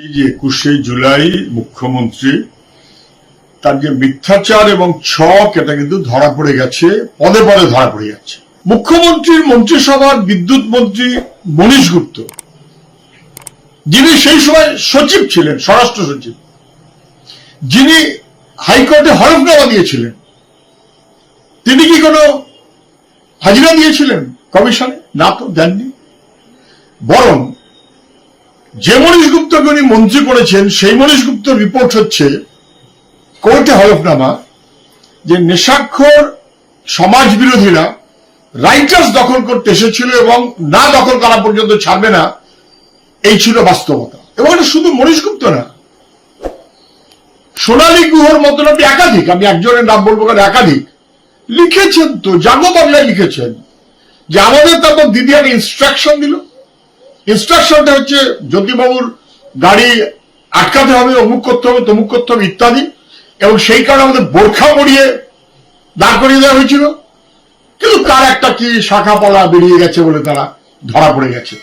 একুশে জুলাই মুখ্যমন্ত্রী, তার যে মিথ্যাচার এবং ছক, এটা কিন্তু ধরা পড়ে গেছে, পদে পদে ধরা পড়ে যাচ্ছে। মুখ্যমন্ত্রীর মন্ত্রিসভার বিদ্যুৎ মন্ত্রী মনীশ গুপ্ত, যিনি সেই সময় সচিব ছিলেন, স্বরাষ্ট্র সচিব, যিনি হাইকোর্টে হরফনামা দিয়েছিলেন, তিনি কি কোনো হাজিরা দিয়েছিলেন কমিশনে? না তো দেননি। বরং যে মনীষ গুপ্তকে উনি মন্ত্রী করেছেন, সেই মনীষ গুপ্ত রিপোর্ট হচ্ছে, কোর্টে হলফনামা, যে নেশাক্ষর সমাজ বিরোধীরা রাইটার্স দখল করতে এসেছিল এবং না দখল করা পর্যন্ত ছাড়বে না, এই ছিল বাস্তবতা। এবং এটা শুধু মনীষ গুপ্ত না, সোনালী গুহর মতন আপনি একাধিক, আমি একজনের নাম বলব কারণ একাধিক, লিখেছেন তো, জাগো বাংলায় লিখেছেন, যে আমাদের তারপর দিদি একটা ইনস্ট্রাকশন দিল। ইনস্ট্রাকশনটা হচ্ছে জ্যোতিবাবুর গাড়ি আটকাতে হবে, অমুক করতে হবে, তমুক করতে হবে, ইত্যাদি। এবং সেই কারণে আমাদের বোরখা পরিয়ে দাঁড় করিয়ে দেওয়া হয়েছিল। কিন্তু তার একটা কি শাখা পলা বেরিয়ে গেছে বলে তারা ধরা পড়ে গেছে।